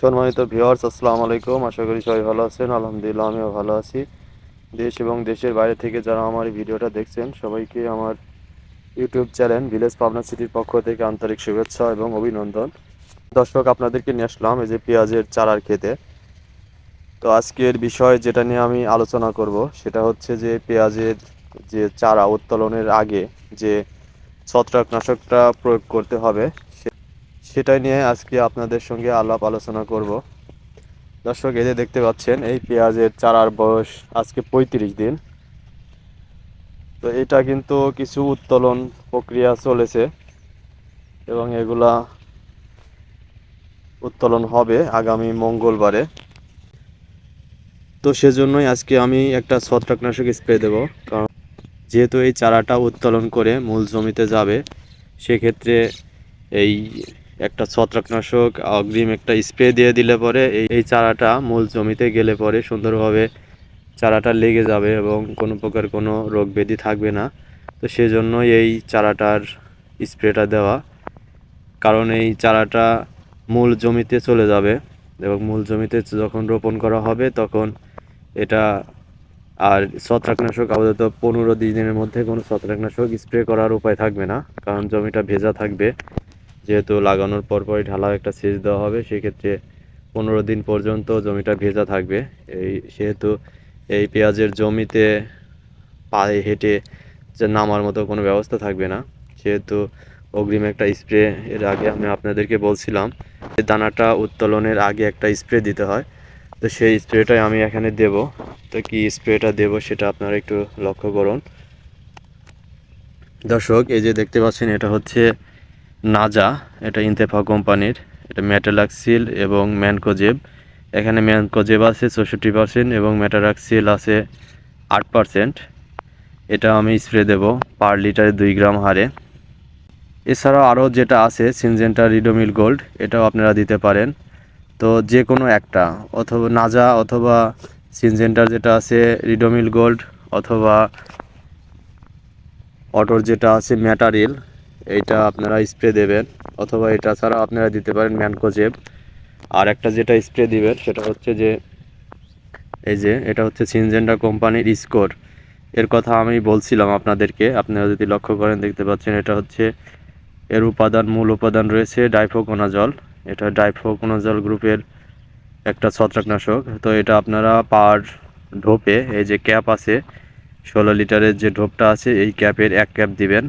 সম্মানিত ভিউয়ার্স, আসসালামু আলাইকুম। আশা করি সবাই ভালো আছেন। আলহামদুলিল্লাহ, আমিও ভালো আছি। দেশ এবং দেশের বাইরে থেকে যারা আমার এই ভিডিওটা দেখছেন, সবাইকে আমার ইউটিউব চ্যানেল ভিলেজ পাবনা সিটির পক্ষ থেকে আন্তরিক শুভেচ্ছা এবং অভিনন্দন। দর্শক, আপনাদেরকে নিয়ে আসলাম এই যে পেঁয়াজের চারার খেতে তো আজকের বিষয় যেটা নিয়ে আমি আলোচনা করব, সেটা হচ্ছে যে পেঁয়াজের যে চারা উত্তোলনের আগে যে ছত্রাকনাশকটা প্রয়োগ করতে হবে সেটাই নিয়ে আজকে আপনাদের সঙ্গে আলাপ আলোচনা করব। দর্শক যে দেখতে পাচ্ছেন, এই পেঁয়াজের চারার বয়স আজকে পঁয়ত্রিশ দিন। তো এটা কিন্তু কিছু উত্তোলন প্রক্রিয়া চলেছে এবং এগুলা উত্তোলন হবে আগামী মঙ্গলবারে। তো সেজন্যই আজকে আমি একটা ছত্রাকনাশক স্প্রে দেব, কারণ যেহেতু এই চারাটা উত্তোলন করে মূল জমিতে যাবে, সেক্ষেত্রে এই একটা ছত্রাকনাশক, অগ্রিম একটা স্প্রে দিয়ে দিলে পরে এই এই চারাটা মূল জমিতে গেলে পরে সুন্দরভাবে চারাটা লেগে যাবে এবং কোনো প্রকার কোনো রোগ ব্যাধি থাকবে না। তো সেজন্যই এই চারাটার স্প্রেটা দেওয়া। কারণ এই চারাটা মূল জমিতে চলে যাবে এবং মূল জমিতে যখন রোপণ করা হবে তখন এটা আর ছত্রাকনাশক আপাতত পনেরো দিনের মধ্যে কোনো ছত্রাকনাশক স্প্রে করার উপায় থাকবে না, কারণ জমিটা ভেজা থাকবে। যেহেতু লাগানোর পরপরই ঢালাও একটা সেচ দেওয়া হবে, সেক্ষেত্রে পনেরো দিন পর্যন্ত জমিটা ভেজা থাকবে। এই সেহেতু এই পেঁয়াজের জমিতে পায়ে হেঁটে যে নামার মতো কোনো ব্যবস্থা থাকবে না। সেহেতু অগ্রিম একটা স্প্রে এর আগে আমি আপনাদেরকে বলছিলাম যে দানাটা উত্তোলনের আগে একটা স্প্রে দিতে হয়। তো সেই স্প্রেটাই আমি এখানে দেব। তো কি স্প্রেটা দেব সেটা আপনারা একটু লক্ষ্য করুন। দর্শক, এই যে দেখতে পাচ্ছেন, এটা হচ্ছে নাজা, এটা ইন্তেফা কোম্পানির, এটা ম্যাটালাক্সিল এবং ম্যানকোজেব এখানে ম্যানকোজেব আছে চৌষট্টি পার্সেন্ট এবং ম্যাটালাক্সিল আছে আট পার্সেন্ট এটা আমি স্প্রে দেব পার লিটারে দুই গ্রাম হারে। এছাড়াও আরও যেটা আছে, সিনজেন্টা রিডোমিল গোল্ড, এটাও আপনারা দিতে পারেন। তো যে কোনো একটা, অথবা নাজা অথবা সিনজেন্টার যেটা আছে, রিডোমিল গোল্ড অথবা অটোর যেটা আছে, ম্যাটারিল এইটা আপনারা স্প্রে দেবেন, অথবা এটা ছাড়া আপনারা দিতে পারেন ম্যানকোজেব আর একটা যেটা স্প্রে দিবেন, সেটা হচ্ছে যে, এই যে, এটা হচ্ছে সিনজেন্ডা কোম্পানির স্কোর। এর কথা আমি বলছিলাম আপনাদেরকে, আপনারা যদি লক্ষ্য করেন, দেখতে পাচ্ছেন এটা হচ্ছে, এর উপাদান, মূল উপাদান রয়েছে ডাইফোকোনাজল। এটা ডাইফোকোনাজল গ্রুপের একটা ছত্রাকনাশক। তো এটা আপনারা পার ঢোপে এই যে ক্যাপ আছে, ষোলো লিটারের যে ঢোপটা আছে, এই ক্যাপের এক ক্যাপ দিবেন।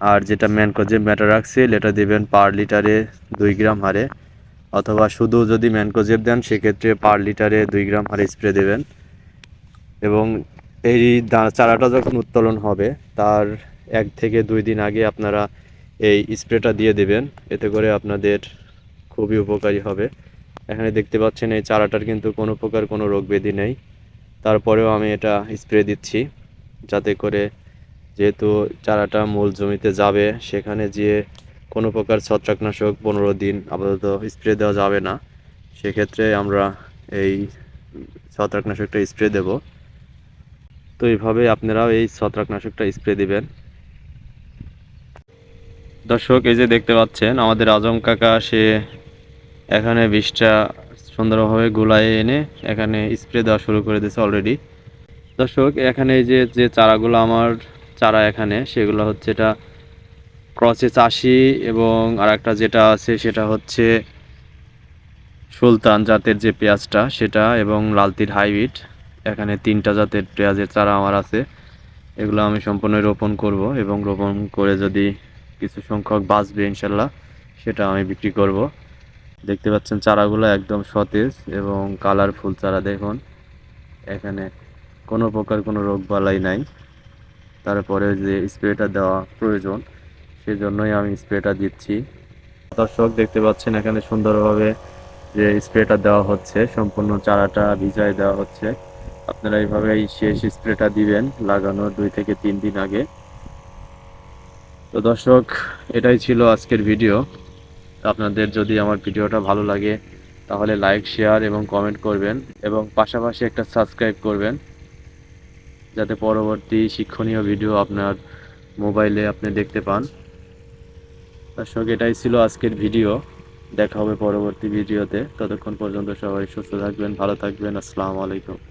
আর যেটা ম্যানকোজেব ম্যাটারাক্সিল এটা দিবেন পার লিটারে দুই গ্রাম হারে। অথবা শুধু যদি ম্যানকোজেব দেন, সেক্ষেত্রে পার লিটারে দুই গ্রাম হারে স্প্রে দেবেন। এবং এই চারাটা যখন উত্তোলন হবে, তার এক থেকে দুই দিন আগে আপনারা এই স্প্রেটা দিয়ে দেবেন। এতে করে আপনাদের খুবই উপকারী হবে। এখানে দেখতে পাচ্ছেন, এই চারাটার কিন্তু কোনো প্রকার কোনো রোগ ব্যাধি নেই। তারপরেও আমি এটা স্প্রে দিচ্ছি, যাতে করে যেহেতু চারাটা মূল জমিতে যাবে, সেখানে যে কোনো প্রকার ছত্রাকনাশক পনেরো দিন আপাতত স্প্রে দেওয়া যাবে না। সেক্ষেত্রে আমরা এই ছত্রাকনাশকটা স্প্রে দেব। তো এইভাবে আপনারাও এই ছত্রাকনাশকটা স্প্রে দিবেন। দর্শক, এই যে দেখতে পাচ্ছেন, আমাদের আজম কাকা, সে এখানে বিষটা সুন্দরভাবে গুলায় এনে এখানে স্প্রে দেওয়া শুরু করে দিয়েছে অলরেডি দর্শক, এখানে এই যে যে চারাগুলো আমার চারা এখানে, সেগুলো হচ্ছে এটা ক্রসে চাষি এবং আর একটা যেটা আছে সেটা হচ্ছে সুলতান জাতের যে পেঁয়াজটা, সেটা এবং লালতির হাইব্রিড। এখানে তিনটা জাতের পেঁয়াজের চারা আমার আছে। এগুলো আমি সম্পূর্ণ রোপণ করব এবং রোপণ করে যদি কিছু সংখ্যক বাঁচবে ইনশাল্লাহ, সেটা আমি বিক্রি করব। দেখতে পাচ্ছেন চারাগুলো একদম সতেজ এবং কালারফুল চারা দেখুন। এখানে কোনো প্রকার কোনো রোগ বালাই নাই। তারপরে যে স্প্রেটা দেওয়া প্রয়োজন, সেজন্যই আমি স্প্রেটা দিচ্ছি। দর্শক, দেখতে পাচ্ছেন এখানে সুন্দরভাবে যে স্প্রেটা দেওয়া হচ্ছে, সম্পূর্ণ চারাটা ভিজায় দেওয়া হচ্ছে। আপনারা এইভাবে এই শেষ স্প্রেটা দিবেন লাগানোর দুই থেকে তিন দিন আগে। তো দর্শক, এটাই ছিল আজকের ভিডিও। আপনাদের যদি আমার ভিডিওটা ভালো লাগে, তাহলে লাইক, শেয়ার এবং কমেন্ট করবেন এবং পাশাপাশি একটা সাবস্ক্রাইব করবেন। যাতে পরবর্তী শিক্ষণীয় ভিডিও আপনার মোবাইলে আপনি দেখতে পান। দর্শক, এটাই ছিল আজকের ভিডিও দেখা হবে পরবর্তী ভিডিওতে ততক্ষণ পর্যন্ত সবাই সুস্থ থাকবেন, ভালো থাকবেন। আসসালামু আলাইকুম।